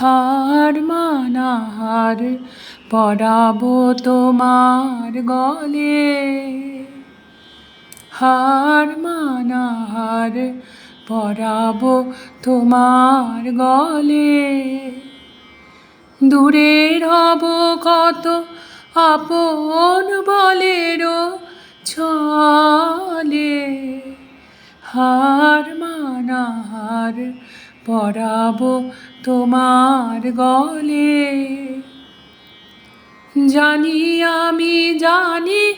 হার মানাহার পরাবো তোমার গলে। হার মানাহার পরাবো তোমার গলে। দূরে হব কত আপন বলেরও ছলে। হার মানাহার পরাবো তোমার গলে। জানি আমি, জানি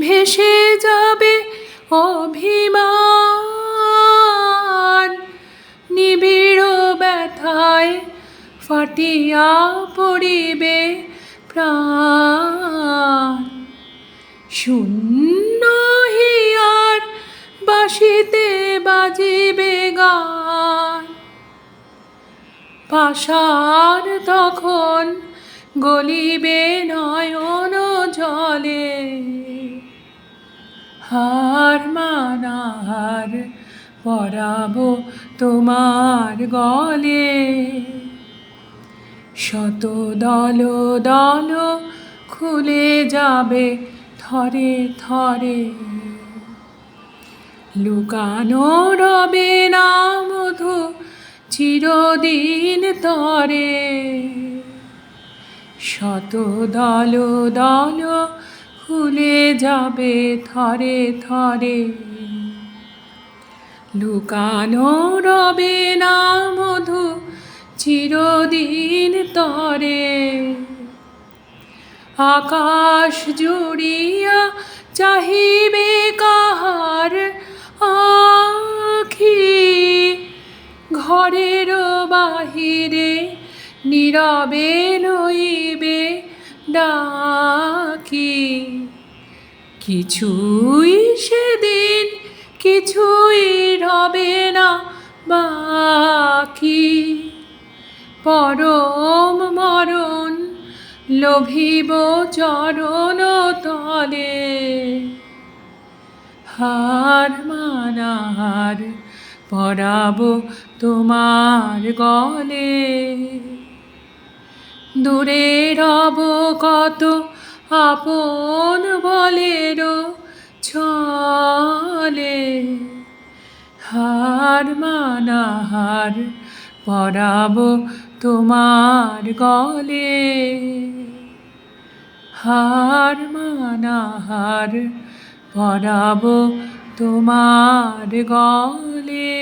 ভেসে যাবে অভিমান। নিবিড় ব্যথায় ফাটিয়া পড়িবে প্রাণ। শূন্য হিয়ার বাসিতে পাশার তখন গলিবে নয়ন জলে। হার মানাহার পরাবো তোমার গলে। শত দল দল খুলে যাবে থরে থরে। লুকানো রবে না মধু চিরদিন তরে। শত দল দল খুলে যাবে থরে থরে। লুকানো রবে না মধু, চিরদিন তরে। আকাশ জুড়িয়া চাহিবে কাহার বাহিরে নীরবে লইবে ডাকি। কিছুই সেদিন কিছুই রবে না বাকি। পরম মরণ লোভিব চরণ তলে। হার মানাহার পরাবো তোমার গলে। দূরে রব কত আপন বলেরও ছলে। হার মানাহার পরাবো তোমার গলে। হার মানাহার পরাবো তোমার গলে।